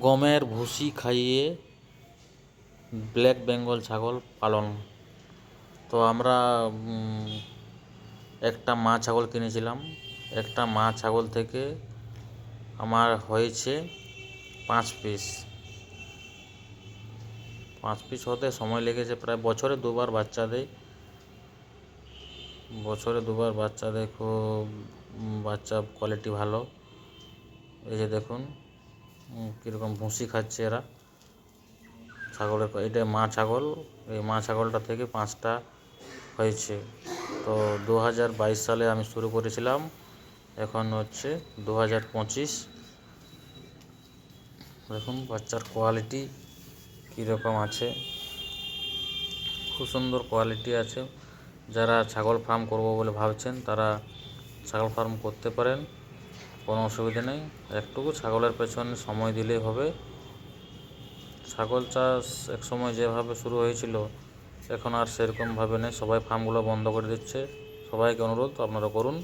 গমের ভুসি খাইয়ে ব্ল্যাক বেঙ্গল ছাগল পালন। তো আমরা একটা মা ছাগল কিনেছিলাম। একটা মা ছাগল থেকে আমার হয়েছে পাঁচ পিস। পাঁচ পিস হতে সময় লেগেছে প্রায় বছরে দুবার বাচ্চা দেয় বছরে দুবার বাচ্চা দেয় খুব বাচ্চা কোয়ালিটি ভালো। এই যে দেখুন। কীরকম ভুসি খাচ্ছে এরা। ছাগলের এটা মা ছাগল, এই মা ছাগলটা থেকে পাঁচটা হয়েছে। তো দু হাজার বাইশ সালে আমি শুরু করেছিলাম, এখন হচ্ছে দু হাজার পঁচিশ। দেখুন, বাচ্চার কোয়ালিটি কীরকম আছে। খুব সুন্দর কোয়ালিটি আছে। যারা ছাগল ফার্ম করব বলে ভাবছেন, তারা ছাগল ফার্ম করতে পারেন। কোনো অসুবিধা নেই। একটুকু ছাগলের পেছনে সময় দিলেই হবে। ছাগল চাষ এক সময় যেভাবে শুরু হয়েছিল, এখন আর সেরকমভাবে নেই। সবাই ফার্মগুলো বন্ধ করে দিচ্ছে। সবাইকে অনুরোধ, আপনারা করুন।